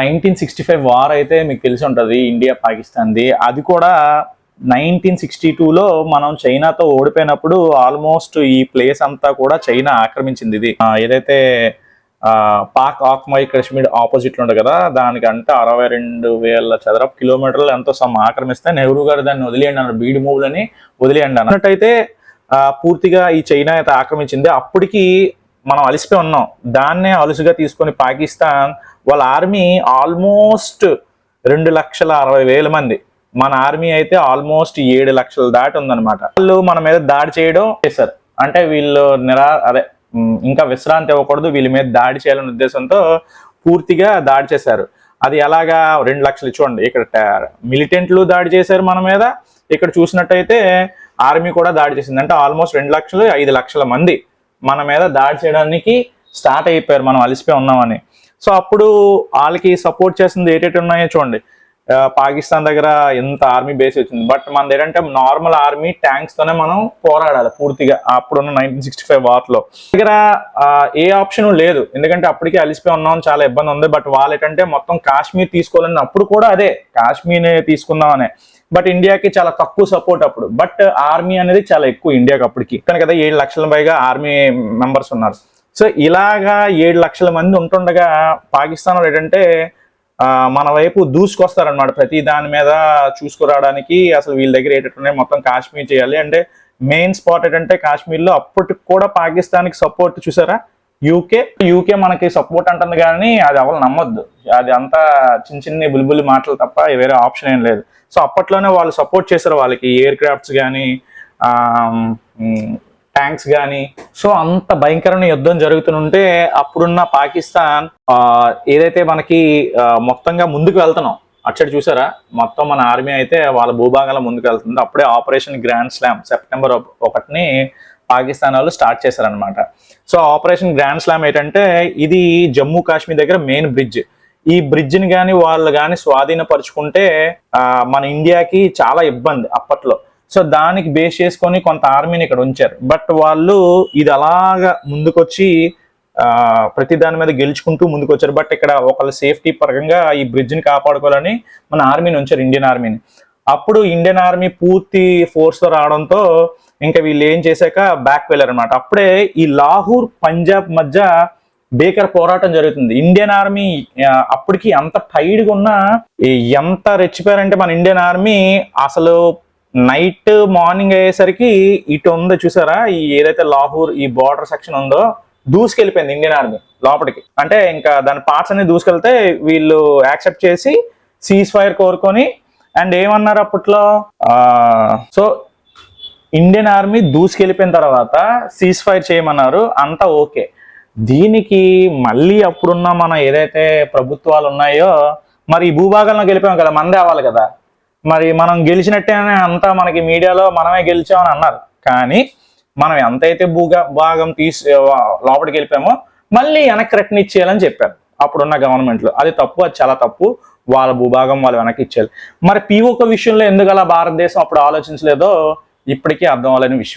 Nineteen sixty five war అయితే మీకు తెలిసి ఉంటుంది ఇండియా పాకిస్తాన్ది అది కూడా నైన్టీన్ సిక్స్టీ టూలో మనం చైనాతో ఓడిపోయినప్పుడు ఆల్మోస్ట్ ఈ ప్లేస్ అంతా కూడా చైనా ఆక్రమించింది ఇది. ఏదైతే పాక్ ఆక్మై కాశ్మీర్ ఆపోజిట్లో ఉంది కదా దానికంటే అరవై రెండు వేల చదరపు కిలోమీటర్లు ఎంతో సమ్ ఆక్రమిస్తే నెహ్రూ గారు దాన్ని వదిలేయండి అన్నారు బీడి మూవ్లని వదిలేయండి అన్నట్టయితే పూర్తిగా ఈ చైనా అయితే ఆక్రమించింది. అప్పటికి మనం అలసిపోయి ఉన్నాం. దాన్నే అలుసుగా తీసుకొని పాకిస్తాన్ వాళ్ళ ఆర్మీ ఆల్మోస్ట్ రెండు లక్షల అరవై వేల మంది. మన ఆర్మీ అయితే ఆల్మోస్ట్ ఏడు లక్షల దాటి ఉందన్నమాట. వాళ్ళు మన మీద దాడి చేయడం చేశారు. అంటే వీళ్ళు నిరా అదే ఇంకా విశ్రాంతి ఇవ్వకూడదు. వీళ్ళ మీద దాడి చేయాలనే ఉద్దేశంతో పూర్తిగా దాడి చేశారు. అది ఎలాగా? రెండు లక్షలు చూడండి. ఇక్కడ మిలిటెంట్లు దాడి చేశారు మన మీద. ఇక్కడ చూసినట్టయితే ఆర్మీ కూడా దాడి చేసింది. అంటే ఆల్మోస్ట్ రెండు లక్షలు ఐదు లక్షల మంది మన మీద దాడి చేయడానికి స్టార్ట్ అయిపోయారు. మనం అలిసిపోయి ఉన్నామని. సో అప్పుడు వాళ్ళకి సపోర్ట్ చేసింది ఏటేటి ఉన్నాయో చూడండి. పాకిస్తాన్ దగ్గర ఎంత ఆర్మీ బేస్ వచ్చింది. బట్ మనది ఏంటంటే నార్మల్ ఆర్మీ ట్యాంక్స్ తోనే మనం పోరాడాలి పూర్తిగా అప్పుడున్న నైన్టీన్ సిక్స్టీ ఫైవ్ వార్లో దగ్గర ఏ ఆప్షన్ లేదు. ఎందుకంటే అప్పటికే అలిసిపోయి ఉన్నాం చాలా ఇబ్బంది ఉంది. బట్ వాళ్ళు ఏంటంటే మొత్తం కాశ్మీర్ తీసుకోవాలని అప్పుడు కూడా అదే కాశ్మీర్ తీసుకుందామనే. బట్ ఇండియాకి చాలా తక్కువ సపోర్ట్ అప్పుడు. బట్ ఆర్మీ అనేది చాలా ఎక్కువ ఇండియాకి అప్పటికి. కానీ కదా ఏడు లక్షల పైగా ఆర్మీ మెంబర్స్ ఉన్నారు. సో ఇలాగా ఏడు లక్షల మంది ఉంటుండగా పాకిస్తాన్ ఏంటంటే మన వైపు దూసుకొస్తారనమాట ప్రతి దాని మీద చూసుకురావడానికి అసలు వీళ్ళ దగ్గర ఏంటంటే మొత్తం కాశ్మీర్ చేయాలి. అంటే మెయిన్ స్పాట్ ఏంటంటే కాశ్మీర్లో అప్పటికి కూడా పాకిస్తాన్కి సపోర్ట్ చూసారా? యూకే యూకే మనకి సపోర్ట్ అంటుంది కానీ అది ఎవరు నమ్మొద్దు. అది అంతా చిన్న చిన్న బుల్బుల్ మాటలు తప్ప వేరే ఆప్షన్ ఏం లేదు. సో అప్పట్లోనే వాళ్ళు సపోర్ట్ చేశారు వాళ్ళకి. ఎయిర్ క్రాఫ్ట్స్ కానీ ట్యాంక్స్ కానీ సో అంత భయంకరమైన యుద్ధం జరుగుతుంటే అప్పుడున్న పాకిస్తాన్ ఏదైతే మనకి మొత్తంగా ముందుకు వెళ్తున్నాం. అచ్చడి చూసారా? మొత్తం మన ఆర్మీ అయితే వాళ్ళ భూభాగాల ముందుకు వెళ్తుంది. అప్పుడే ఆపరేషన్ గ్రాండ్ స్లామ్ సెప్టెంబర్ ఒకటిని పాకిస్తాన్ వాళ్ళు స్టార్ట్ చేశారనమాట సో ఆపరేషన్ గ్రాండ్ స్లామ్ ఏంటంటే ఇది జమ్మూ కాశ్మీర్ దగ్గర మెయిన్ బ్రిడ్జ్. ఈ బ్రిడ్జ్ని కానీ వాళ్ళు కానీ స్వాధీనపరుచుకుంటే మన ఇండియాకి చాలా ఇబ్బంది అప్పట్లో. సో దానికి బేస్ చేసుకొని కొంత ఆర్మీని ఇక్కడ ఉంచారు. బట్ వాళ్ళు ఇది అలాగా ముందుకొచ్చి ప్రతి దాని మీద గెలుచుకుంటూ ముందుకు వచ్చారు బట్ ఇక్కడ ఒకళ్ళ సేఫ్టీ పరంగా ఈ బ్రిడ్జ్ని కాపాడుకోవాలని మన ఆర్మీని ఉంచారు ఇండియన్ ఆర్మీని అప్పుడు ఇండియన్ ఆర్మీ పూర్తి ఫోర్స్తో రావడంతో ఇంకా వీళ్ళు ఏం చేశాక బ్యాక్ వెళ్ళారనమాట అప్పుడే ఈ లాహూర్ పంజాబ్ మధ్య బేకర్ పోరాటం జరుగుతుంది. ఇండియన్ ఆర్మీ అప్పటికి అంత టైడ్గా ఉన్న ఎంత రెచ్చిపోయారంటే మన ఇండియన్ ఆర్మీ అసలు నైట్ మార్నింగ్ అయ్యేసరికి ఇటు ఉందో చూసారా? ఈ ఏదైతే లాహూర్ ఈ బార్డర్ సెక్షన్ ఉందో దూసుకెళ్ళిపోయింది ఇండియన్ ఆర్మీ లోపలికి. అంటే ఇంకా దాని పార్ట్స్ అన్ని దూసుకెళ్తే వీళ్ళు యాక్సెప్ట్ చేసి సీజ్ ఫైర్ కోరుకొని అండ్ ఏమన్నారు అప్పట్లో? సో ఇండియన్ ఆర్మీ దూసుకెళ్ళిపోయిన తర్వాత సీజ్ ఫైర్ చేయమన్నారు. అంతా ఓకే. దీనికి మళ్ళీ అప్పుడున్న మన ఏదైతే ప్రభుత్వాలు ఉన్నాయో మరి ఈ భూభాగంలోకి వెళ్ళిపోయాం కదా మందే అవ్వాలి కదా. మరి మనం గెలిచినట్టే అంతా మనకి మీడియాలో మనమే గెలిచామని అన్నారు. కానీ మనం ఎంతైతే భూగా భాగం తీసి లోపలికి వెళ్ళిపోయామో మళ్ళీ వెనక్కి రిటర్న్ ఇచ్చేయాలని చెప్పారు. అప్పుడున్న గవర్నమెంట్లు. అది తప్పు అది చాలా తప్పు. వాళ్ళ భూభాగం వాళ్ళు వెనక్కి ఇచ్చేయాలి. మరి పీఓక విషయంలో ఎందుకు అలా భారతదేశం అప్పుడు ఆలోచించలేదో ఇప్పటికీ అర్థం అవ్వలేని విషయం.